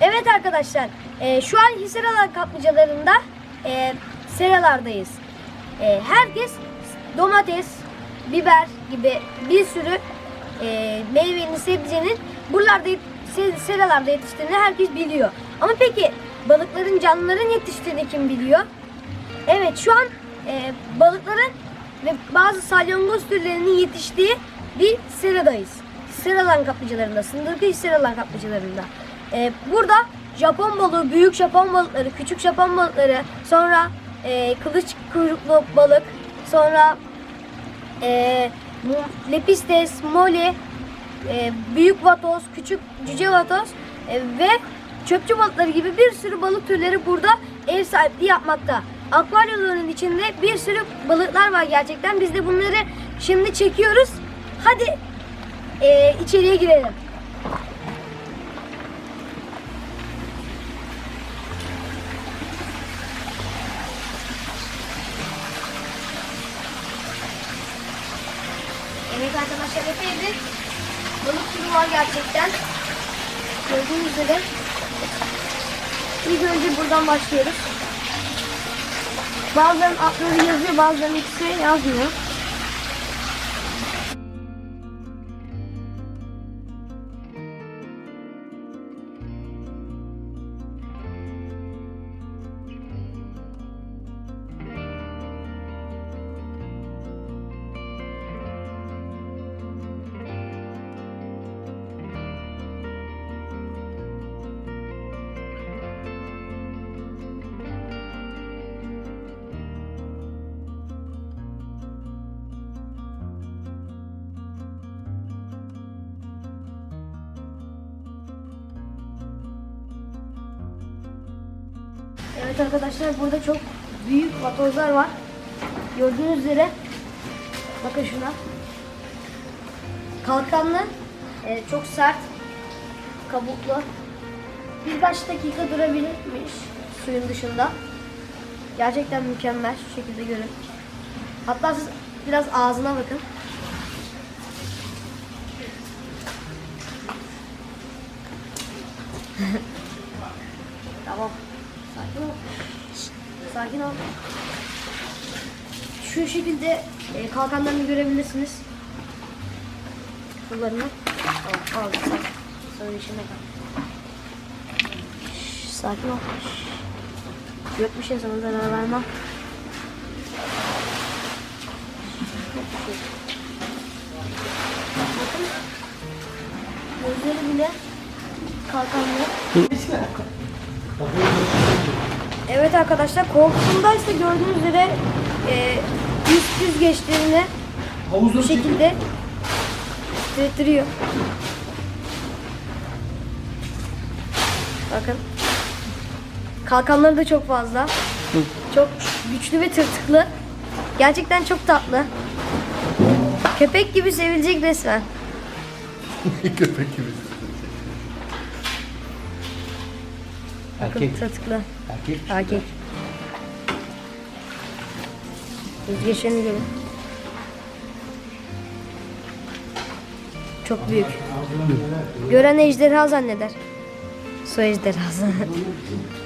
Evet arkadaşlar, e, şu an Hisaralar kaplıcalarında e, seralardayız. E, herkes domates, biber gibi bir sürü e, meyvenin, sebzenin buralarda seralarda yetiştiğini herkes biliyor. Ama peki balıkların, canlıların yetiştiğini kim biliyor? Evet şu an e, balıkların ve bazı salyangoz türlerinin yetiştiği bir seradayız. Seralan kaplıcalarında, sındırgı seralan kaplıcalarında. E, burada Japon balığı, büyük Japon balıkları, küçük Japon balıkları, sonra e, kılıç kuyruklu balık, sonra e, lepistes, mole, e, büyük vatoz, küçük cüce vatoz e, ve çöpçü balıkları gibi bir sürü balık türleri burada ev sahipliği yapmakta. Akvaryumların içinde bir sürü balıklar var gerçekten. Biz de bunları şimdi çekiyoruz. Hadi e, içeriye girelim. Arkadaşlar epey bir balık türü var gerçekten. Gördüğünüz üzere. İlk önce buradan başlıyoruz. Bazılarının adları yazıyor, bazılarının ikisi yazmıyor. Evet arkadaşlar burada çok büyük vatozlar var. Gördüğünüz üzere bakın şuna. Kalkanlı, e, çok sert, kabuklu. Birkaç dakika durabilirmiş suyun dışında. Gerçekten mükemmel şu şekilde görün. Hatta siz biraz ağzına bakın. tamam. Sakin ol. Şu şekilde e, kalkanlarını görebilirsiniz. Şuralarını. Al, al, sakin. Sonra içine kal. Sakin ol. Bir şey sana zarar vermem. Bakın. Gözleri bile kalkanlı. Evet arkadaşlar korktuğumdaysa gördüğünüz üzere e, üst düz geçtiğini bu şekilde titriyor. Bakın. Kalkanları da çok fazla. Çok güçlü ve tırtıklı. Gerçekten çok tatlı. Köpek gibi sevilecek resmen. Köpek gibi. Bakın Erkek. tırtıklı. Erkek. Erkek. Yüzgeçlerini görün. Çok büyük. Gören ejderha zanneder. Su ejderhası.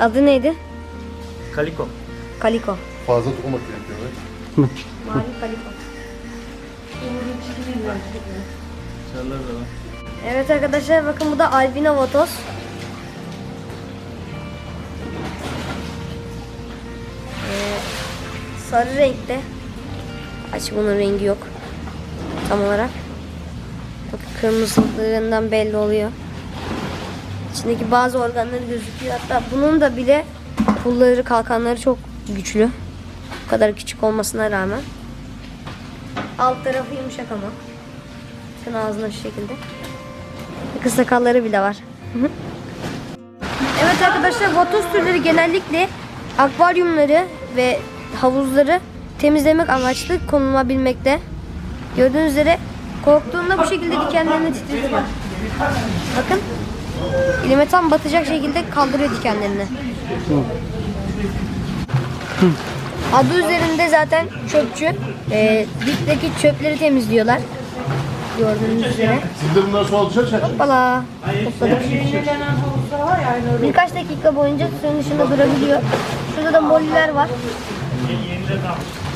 Adı neydi? Kaliko. Kaliko. Fazla tutmamak gerekiyor. evet. Mavi kaliko. Sarılar da var. Evet arkadaşlar bakın bu da albino votos. Ee, sarı renkte. Aç bunun rengi yok. Tam olarak. Bakın kırmızılığından belli oluyor. İçindeki bazı organları gözüküyor. Hatta bunun da bile pulları, kalkanları çok güçlü. Bu kadar küçük olmasına rağmen. Alt tarafı yumuşak ama. Bakın ağzına şu şekilde. Kısa sakalları bile var. Evet arkadaşlar vatoz türleri genellikle akvaryumları ve havuzları temizlemek amaçlı konulabilmekte. Gördüğünüz üzere korktuğunda bu şekilde dikenlerini titretiyor. Bakın. Elime tam batacak şekilde kaldırıyor dikenlerini. Adı üzerinde zaten çöpçü. Ee, dipteki çöpleri temizliyorlar. Gördüğünüz üzere. Siz de bundan dışarı çek. Hoppala. Topladık. Birkaç dakika boyunca suyun dışında durabiliyor. Şurada da moliler var.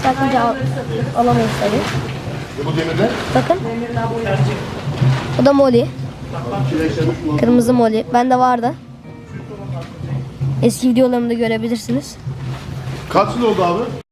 Sakınca al, alamayız tabii. E bu demirde? Bakın. Bu da moli. Kırmızı moli. Bende vardı. Eski videolarımda görebilirsiniz. Kaç yıl oldu abi?